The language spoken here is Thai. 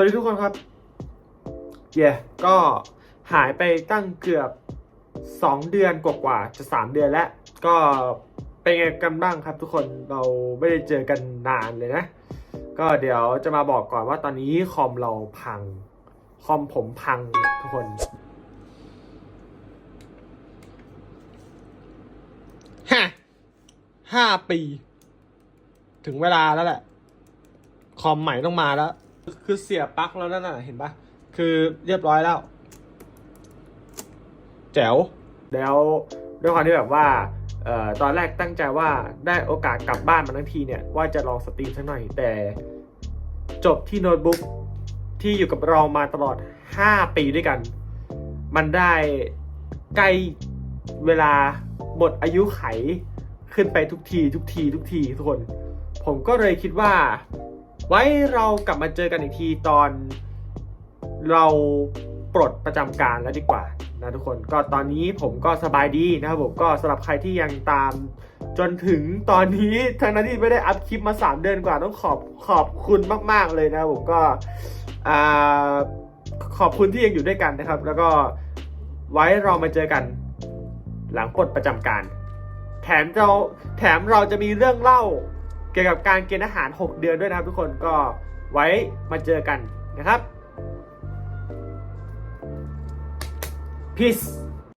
วัสดีทุกคนครับ เย่ก็หายไปตั้งเกือบ 2 เดือนกว่าๆจะ 3 เดือนแล้ว ก็เป็นไงกันบ้างครับทุกคนเราไม่ได้เจอกันนานเลยนะ ก็เดี๋ยวจะมาบอกก่อนว่าตอนนี้คอมเราพัง คอมผมพังทุกคน ฮะห้าปี ถึงเวลาแล้วแหละ คอมใหม่ต้องมาแล้ว คือเสียบปลั๊กแล้วนั่นน่ะเห็นปะคือเรียบร้อยแล้ว แจ๋ว แล้วด้วยความที่แบบว่าเอ่อตอนแรกตั้งใจว่าได้โอกาสกลับบ้านมาทั้งทีเนี่ยว่าจะลองสตรีมสักหน่อย แต่จบที่โน้ตบุ๊กที่อยู่กับเรามาตลอด 5 ปีด้วยกัน มันได้ใกล้เวลาหมดอายุไขขึ้นไปทุกที ทุกที ทุกทีทุกคน ผมก็เลยคิดว่า ไว้เรากลับมาเจอกันอีกทีตอนเราปลดประจำการแล้วดีกว่านะทุกคนก็ตอนนี้ผมก็สบายดีนะครับผมก็สำหรับใครที่ยังตามจนถึงตอนนี้ทั้งนั้นที่ไม่ได้อัพคลิปมา 3 เดือนกว่าต้องขอบขอบคุณมาก ๆ เลยนะผมก็ขอบคุณที่ยังอยู่ด้วยกันนะครับ แล้วก็ไว้เรามาเจอกันหลังปลดประจำการ แถมเราแถมเราจะมีเรื่องเล่า เกี่ยวกับการเกณฑ์อาหาร 6 เดือนด้วยนะครับทุกคนก็ไว้มาเจอกันนะครับ peace